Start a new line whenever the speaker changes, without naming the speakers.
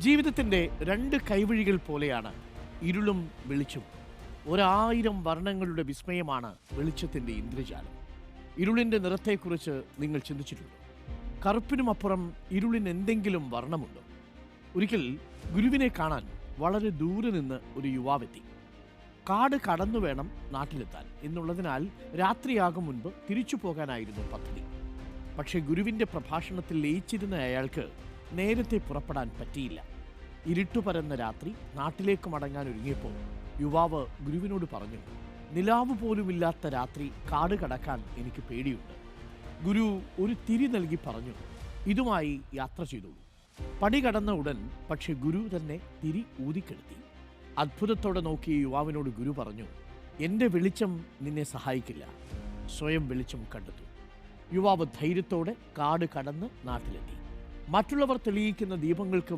ജീവിതത്തിന്റെ രണ്ട് കൈവഴികൾ പോലെയാണ് ഇരുളും വെളിച്ചും ഒരായിരം വർണങ്ങളുടെ വിസ്മയമാണ് വെളിച്ചത്തിന്റെ ഇന്ദ്രജാലം. ഇരുളിന്റെ നിറത്തെക്കുറിച്ച് നിങ്ങൾ ചിന്തിച്ചിട്ടുണ്ടോ? കറുപ്പിനുമപ്പുറം ഇരുളിന് എന്തെങ്കിലും വർണമുണ്ടോ? ഒരിക്കൽ ഗുരുവിനെ കാണാൻ വളരെ ദൂരെ നിന്ന് ഒരു യുവാവെത്തി. കാട് കടന്നു വേണം നാട്ടിലെത്താൻ എന്നുള്ളതിനാൽ രാത്രിയാകും മുൻപ് തിരിച്ചു പോകാനായിരുന്നു പദ്ധതി. പക്ഷേ ഗുരുവിന്റെ പ്രഭാഷണത്തിൽ ലയിച്ചിരുന്ന അയാൾക്ക് നേരത്തെ പുറപ്പെടാൻ പറ്റിയില്ല. ഇരുട്ടുപരന്ന രാത്രി നാട്ടിലേക്ക് മടങ്ങാൻ ഒരുങ്ങിയപ്പോൾ യുവാവ് ഗുരുവിനോട് പറഞ്ഞു നിലാവ് പോലുമില്ലാത്ത രാത്രി കാട് കടക്കാൻ എനിക്ക് പേടിയുണ്ട് ഗുരു ഒരു തിരി നൽകി പറഞ്ഞു ഇതുമായി യാത്ര ചെയ്തോളൂ പടി കടന്ന ഉടൻ പക്ഷെ ഗുരു തന്നെ തിരി ഊതിക്കെടുത്തി. അത്ഭുതത്തോടെ നോക്കിയ യുവാവിനോട് ഗുരു പറഞ്ഞു എന്റെ വെളിച്ചം നിന്നെ സഹായിക്കില്ല. സ്വയം വെളിച്ചം കണ്ടെത്തു യുവാവ് ധൈര്യത്തോടെ കാട് കടന്ന് നാട്ടിലെത്തി. മറ്റുള്ളവർ തെളിയിക്കുന്ന ദീപങ്ങൾക്ക്